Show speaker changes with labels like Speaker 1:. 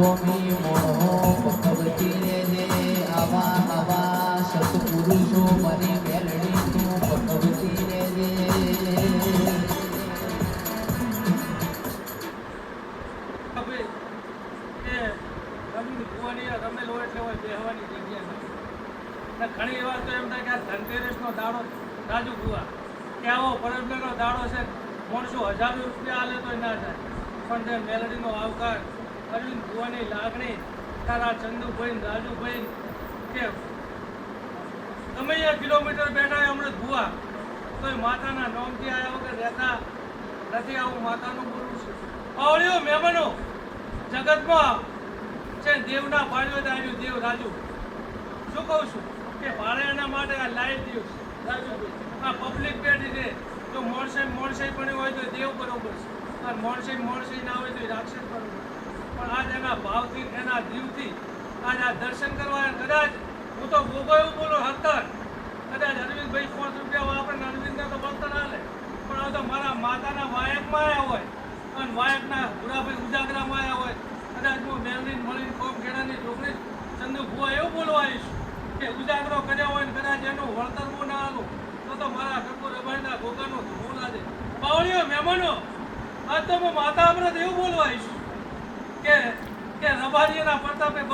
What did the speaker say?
Speaker 1: ગોમી મોહો ભગવતી રે દે આવા આવા
Speaker 2: ઘણી વાર તો એમ થાય કે આ ધનતેરસનો દાડો, રાજુ ગુવા કે આવો પરબલેનો દાડો છે માણસો હજાર રૂપિયા આલે તો ના જાય પણ જે મેલડીનો આવકાર અરવિંદ ભુવાની લાગણી, તારા ચંદુભાઈ રાજુભાઈ કે તમે અહીંયા કિલોમીટર બેઠા હમણાં ભુવા, તોય માતાના નોમથી આવ્યા વગર રહેતા નથી આવું માતાનું બોલવું છે. પાવળીઓ મહેમાનો, જગતમાં છે દેવના પાડ્યો તો આવ્યું, દેવ રાજુ. શું કહું છું? કે મારે એના માટે આ લાઈવ દિવસ રાજુભાઈ. આ પબ્લિક પેઢી છે, જો મોણસાઈ મોણસાઈ પણ હોય તો દેવ બરોબર છે. આ મોણસાઈ મોણસાઈ ના હોય તો એ રાક્ષસ પણ આજ એના ભાવથી એના દીવથી આજ આ દર્શન કરવા કદાચ હું તો એવું બોલું હતર કદાચ અરવિંદભાઈ પાંચ રૂપિયા ને અરવિંદને તો વળતર હાલે પણ હવે તો મારા માતાના વાયકમાં આવ્યા હોય. અને વાયકના ભૂરાભાઈ ઉજાગરામાં આવ્યા હોય. કદાચ હું મેલડીને મળીને કોમ ખેડાની છોકરી ચંદુ ભુવા એવું બોલવા આવીશ કે ઉજાગરો કર્યા હોય ને કદાચ એનું વળતર હું ના આલું, તો તો મારા ઠાકોર રબાઈના ગોગાનો ધૂળ લાગે બાવળીઓ, મહેમાનો, આજ તો હું માતા અમૃત એવું બોલવા આવીશ. રબારીના પ્રતાપે